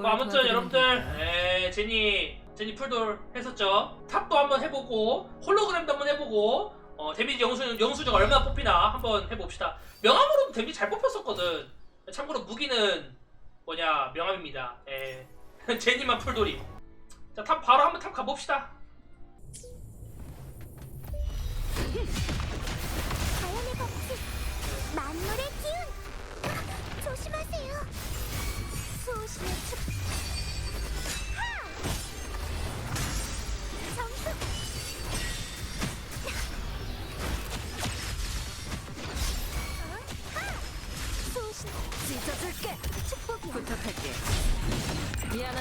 뭘뭐 아무튼 여러분들? 에, 제니 제니 풀돌 했었죠. 탑도 한번 해보고 홀로그램도 한번 해보고 어, 데미지 영수 영수증 얼마나 뽑히나 한번 해봅시다. 명함으로도 데미지 잘 뽑혔었거든. 참고로 무기는 뭐냐 명함입니다. 에, 제니만 풀돌이. 자 탑 바로 한번 탑 가봅시다.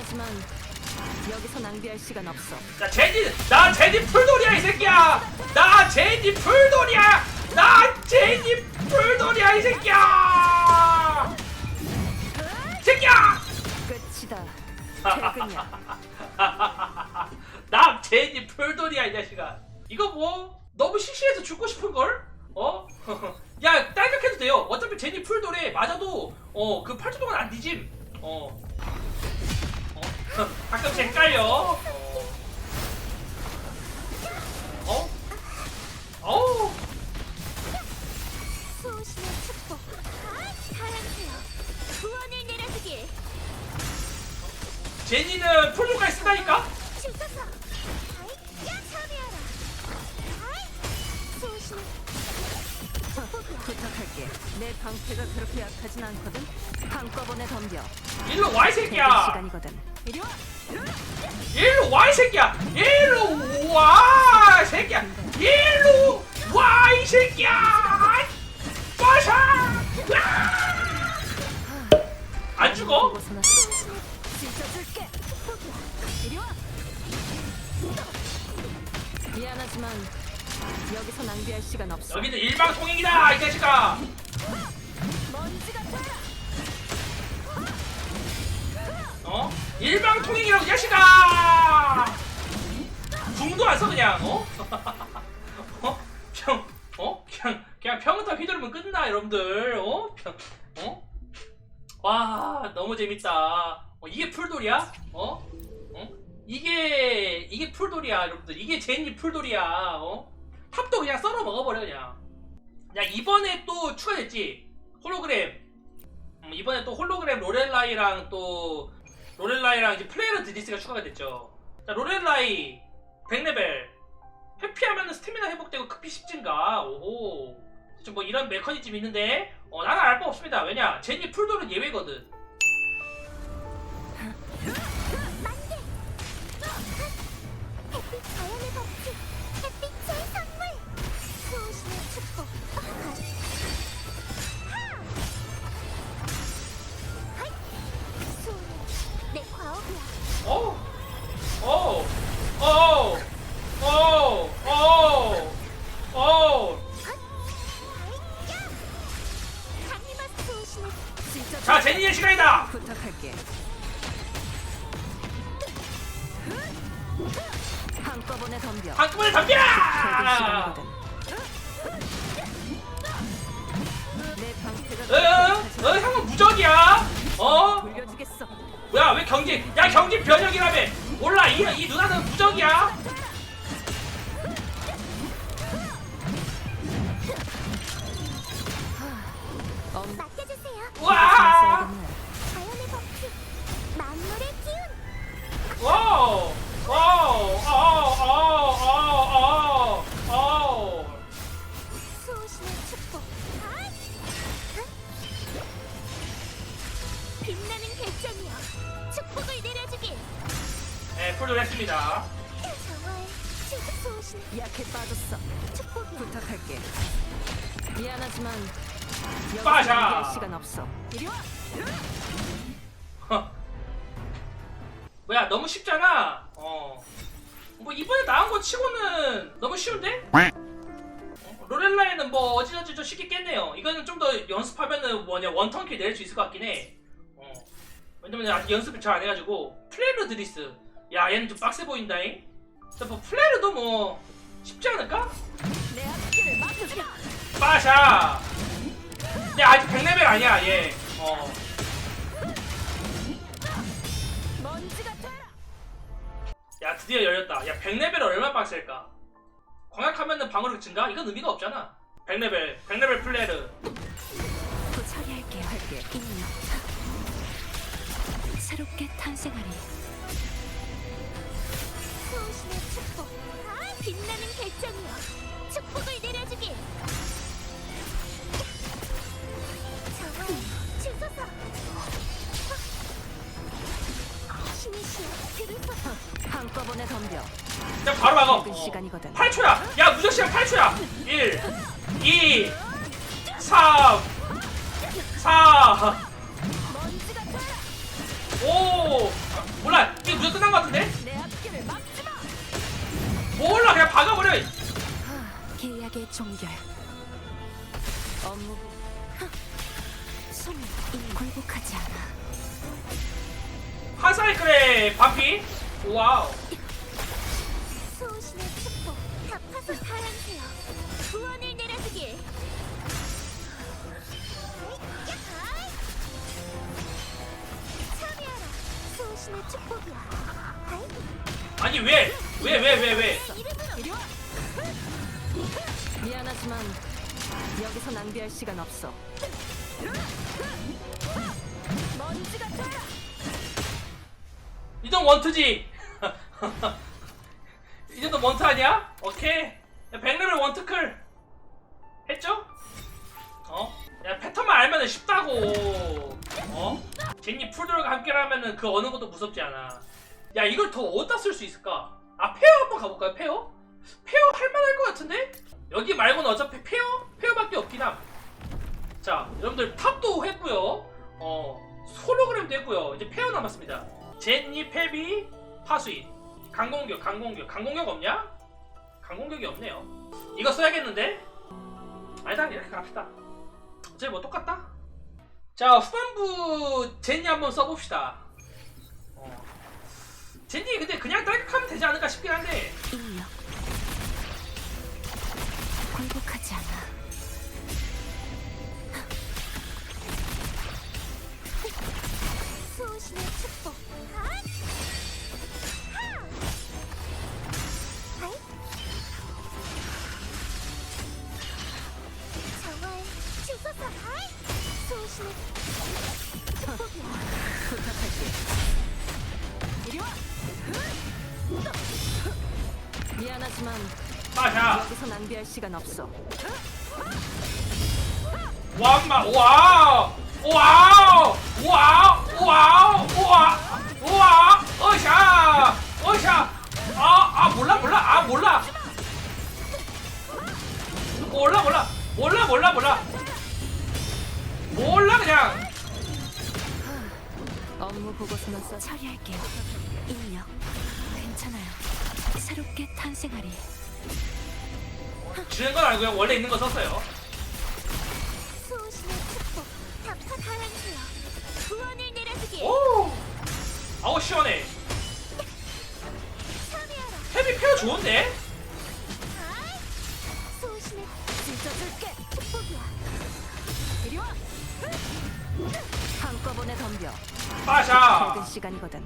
하지만 여기서 낭비할 시간 없어. 자 제니 나 제니 풀돌이야 이 새끼야. 나 제니 풀돌이야. 나 제니 풀돌이야 이 새끼야. 새끼야. 끝이다. 퇴근이야. 나 제니 풀돌이야 이 자식아 이거 뭐 너무 시시해서 죽고 싶은걸? 어? 야 딸격해도 돼요 어차피 제니 풀돌에 맞아도 어그 팔주동은 안 뒤짐 어. 어? 가끔씩 헷갈려 어? 어? 어우 수호신의 축복. 사랑해요. 구원을 내려주길. 제니는 풀돌까지 쓴다니까? 주소서. 아이, 야 참여하라. 아이, 수호신의 축복이야. 부탁할게. 내 방패가 그렇게 약하진 않거든. 한꺼번에 덤벼. 일로 와 이 새끼야 시간이거든. 일로 와 이 새끼야. 일로 와 이 새끼야. 일로 와 이 새끼야. 빠샤. 안 죽어? 미안하지만 여기서 낭비할 시간 없어. 여기는 일방 통행이다 이 자식아. 먼지가 이 자식아 궁도 안써 그냥 어? 어? 평 어? 그냥 그냥 평타 휘두르면 끝나 여러분들 어? 평 어? 와 너무 재밌다 어, 이게 풀돌이야? 어? 어? 이게 이게 풀돌이야 여러분들 이게 제니 풀돌이야 어? 탑도 그냥 썰어 먹어버려 그냥 야 이번에 또 추가됐지 홀로그램 음, 이번에 또 홀로그램 로렐라이랑 또 로렐라이랑 이제 플레이어 드디스가 추가가 됐죠. 자 로렐라이 100레벨. 회피하면 스태미나 회복되고 급히 10 증가. 오호. 좀 뭐 이런 메커니즘이 있는데 어 나는 알 바 없습니다. 왜냐 제니 풀돌은 예외거든 제니의 시간이다 부탁할게. 한꺼번에 덤벼. 한꺼번에 덤벼. 내 방패가 어? 그렇게 어? 약하진 형은 무적이야 어? 돌려주겠어. 뭐야 왜 경직 야 경직 변형이라며 몰라 이, 이 누나는 무적이야 와. 자연의 법칙. 만물의 기운. 와우 와우 어어어어어어 어. 수호신의 축복. 아! 빛나는 결정이여. 축복을 내려주길. 네 풀돌 했습니다 정화의 신축 수호신 약해 빠졌어. 축복이야. 부탁할게. 미안하지만 빠샤. 시간 없어. 이리 와. 허. 뭐야 너무 쉽잖아 어 뭐 이번에 나온 거 치고는 너무 쉬운데? 어, 로렐라에는 뭐 어지러지 좀 쉽게 깼네요 이거는 좀 더 연습하면은 뭐냐 원턴킬 낼 수 있을 것 같긴 해 어. 왜냐면 아직 연습을 잘 안 해가지고 플레르 드리스 야 얘는 좀 빡세 보인다잉 자, 뭐 플레르도 뭐 쉽지 않을까? 내 앞길을 막으라. 빠샤 야 아직 100레벨 아니야 얘 어. 야 드디어 열렸다 야 100레벨 얼마 빡셀까 광약하면 방어력 증가? 이건 의미가 없잖아 100레벨 100레벨 플레르 처리할게요. 할게요. 새롭게 탄생하리. 한꺼번에 덤벼. 그냥 바로 막어. 그 시간이거든. 8초야. 야 무적 시간 8초야. 1, 2, 3, 4, 먼지가 돼 5. 몰라. 이게 무적 끝난 것 같은데? 내 앞길을 막지 마. 몰라. 그냥 박아버려. 계약의 종결. 업무 손이 이 굴복하지 않아 한사이클의 반피. 와우. 소신의 축복 갚아서 사랑해요 구원을 내려주길 참여하라 소신의 축복이야 아이, 아니 왜? 왜 왜 왜 왜? 이름으로 이리 와. 미안하지만 여기서 낭비할 시간 없어. 먼지가 돼. 이동 원투지. 이 정도 원투 아니야? 오케이. 야, 100레벨 원투클 했죠? 어? 야 패턴만 알면은 쉽다고. 어? 제니 풀들과 함께라면은 그 어느 것도 무섭지 않아. 야 이걸 더 어디다 쓸 수 있을까? 아 페어 한번 가볼까요? 페어? 페어 할만할 것 같은데? 여기 말고는 어차피 페어? 페어밖에 없긴 함. 자 여러분들 탑도 했고요. 어 솔로그램도 했고요. 이제 페어 남았습니다. 제니 페비 파수인 강공격 강공격 강공격 없냐? 강공격이 없네요. 이거 써야겠는데? 아니다 이렇게 갑시다. 어차피 뭐 똑같다. 자 후반부 제니 한번 써봅시다. 어. 제니 근데 그냥 딸깍하면 되지 않을까 싶긴 한데 인력 미안하지만 마샤. 여기서 낭비할 시간 없어. 와마 와우. 와우. 와우 와우 우와 우와 어샤. 어샤. 아아 몰라 몰라. 아 몰라. 몰라 몰라. 몰라 몰라 몰라. 몰라 그냥. 업무 보고서는 써. 처리할게요. 인력. 새롭게 탄생하리. 주는 건 아니고요 원래 있는 거 썼어요 소신의 축복 답사 사랑해요. 구원을 내려주길. 오 아우 시원해 참여하라. 헤비 페어 좋은데 아이! 소신의 진짜 줄게. 축복이야. 이리 와. 한꺼번에 덤벼. 마샤 퇴근 시간이거든.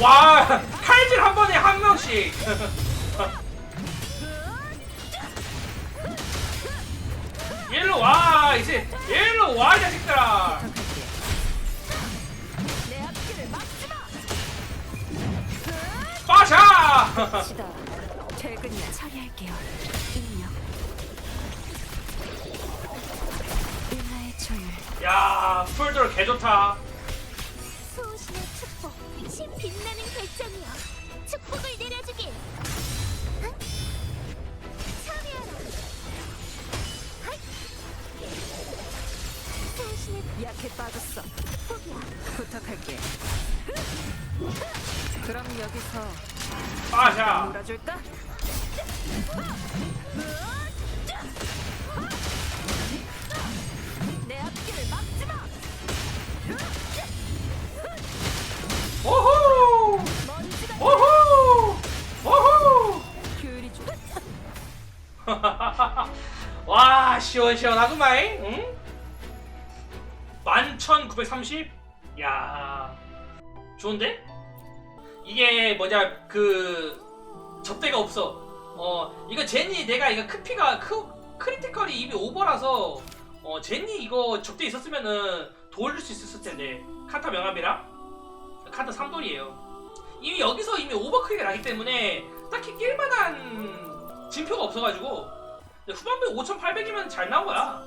와 칼질 한 번에 한 명씩 일로 와 이제 일로 와이 자식들아. 빠샤 시다. 퇴근이야. 처리할게요. 인력. 은하의 조율. 야 풀들 개 좋다 소신의 신 빛나는 결정이여. 축복을 내려주길. 응? 참여하라. 하이! 소신의 약해 빠졌어. 축복이야. 부탁할게. 그럼 여기서 빠샤 놀아줄까? 내 와 시원시원하구만 응? 11,930? 야 좋은데? 이게 뭐냐 그 접대가 없어. 어 이거 제니 내가 이거 크피가 크 크리티컬이 이미 오버라서 어 제니 이거 접대 있었으면은 도와줄 수 있었을 텐데 카타 명함이랑 카타 3돌이에요. 이미 여기서 이미 오버크리가 나기 때문에 진표가 없어가지고 근데 후반부에 5,800이면 잘 나온 거야.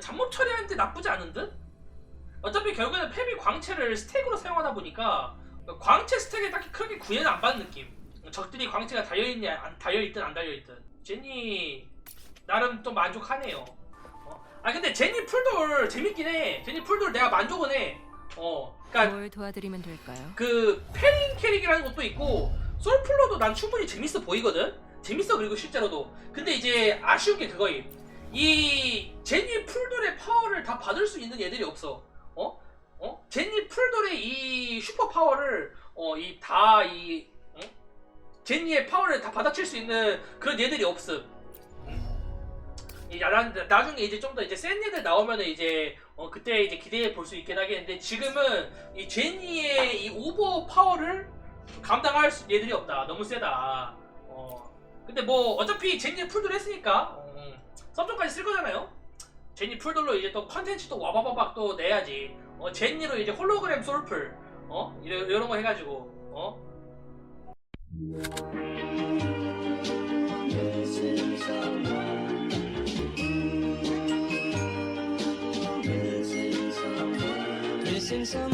잡몹 처리하는데 나쁘지 않은 듯? 어차피 결국에는 페비 광채를 스택으로 사용하다 보니까 광채 스택에 딱히 크게 구애는 안 받는 느낌. 적들이 광채가 달려있냐, 안 달려있든 안 달려있든. 제니, 나름 또 만족하네요. 어. 아, 근데 제니 풀돌 재밌긴 해. 제니 풀돌 내가 만족은 해. 어. 그니까 뭘 도와드리면 될까요? 그 페린 캐릭이라는 것도 있고 솔플로도 난 충분히 재밌어 보이거든. 재밌어 그리고 실제로도. 근데 이제 아쉬운 게 그거임. 이 제니 풀돌의 파워를 다 받을 수 있는 애들이 없어. 어? 어? 제니 풀돌의 이 슈퍼 파워를 어 이 다이 어? 제니의 파워를 다 받아칠 수 있는 그런 애들이 없음. 이 나, 나중에 이제 좀 더 이제 센 애들 나오면은 이제 어 그때 이제 기대해 볼 수 있긴 하겠는데 지금은 이 제니의 이 오버 파워를 감당할 수 얘들이 없다. 너무 세다. 근데 뭐 어차피 제니 풀돌 했으니까 음, 썸좀까지 쓸 거잖아요. 제니 풀돌로 이제 또 컨텐츠 또 와바바박 또 내야지. 어, 제니로 이제 홀로그램 솔플 어 이런 이런 거 해가지고 어. 진심